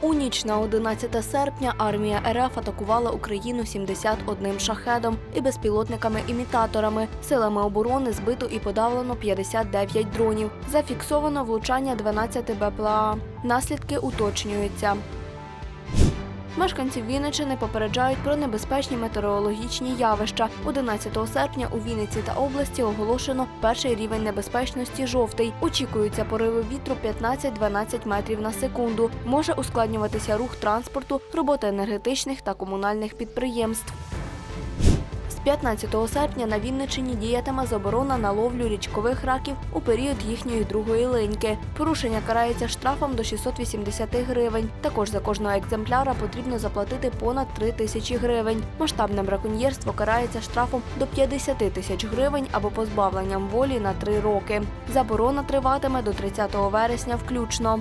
У ніч на 11 серпня армія РФ атакувала Україну 71 шахедом і безпілотниками-імітаторами. Силами оборони збито і подавлено 59 дронів. Зафіксовано влучання 12 БПЛА. Наслідки уточнюються. Мешканців Вінничини попереджають про небезпечні метеорологічні явища. 11 серпня у Вінниці та області оголошено перший рівень небезпечності жовтий. Очікуються пориви вітру 15-12 метрів на секунду. Може ускладнюватися рух транспорту, робота енергетичних та комунальних підприємств. З 15 серпня на Вінничині діятиме заборона на ловлю річкових раків у період їхньої другої линьки. Порушення карається штрафом до 680 гривень. Також за кожного екземпляра потрібно заплатити понад 3 тисячі гривень. Масштабне браконьєрство карається штрафом до 50 тисяч гривень або позбавленням волі на 3 роки. Заборона триватиме до 30 вересня включно.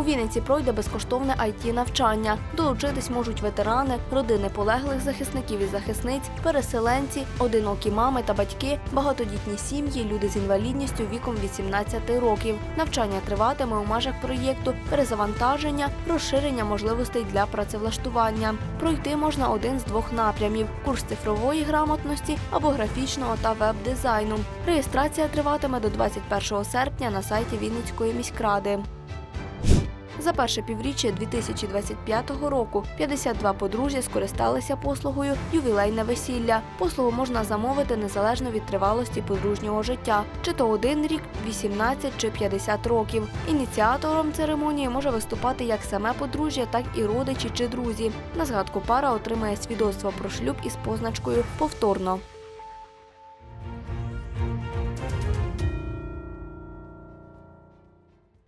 У Вінниці пройде безкоштовне it навчання. Долучитись можуть ветерани, родини полеглих захисників і захисниць, переселенці, одинокі мами та батьки, багатодітні сім'ї, люди з інвалідністю віком 18 років. Навчання триватиме у межах проєкту перезавантаження, розширення можливостей для працевлаштування. Пройти можна один з двох напрямів: курс цифрової грамотності або графічного та веб-дизайну. Реєстрація триватиме до 21 серпня на сайті Вінницької міськради. За перше півріччя 2025 року 52 подружжя скористалися послугою ювілейне весілля. Послугу можна замовити незалежно від тривалості подружнього життя, чи то один рік, 18 чи 50 років. Ініціатором церемонії може виступати як саме подружжя, так і родичі чи друзі. На згадку пара отримає свідоцтво про шлюб із позначкою повторно.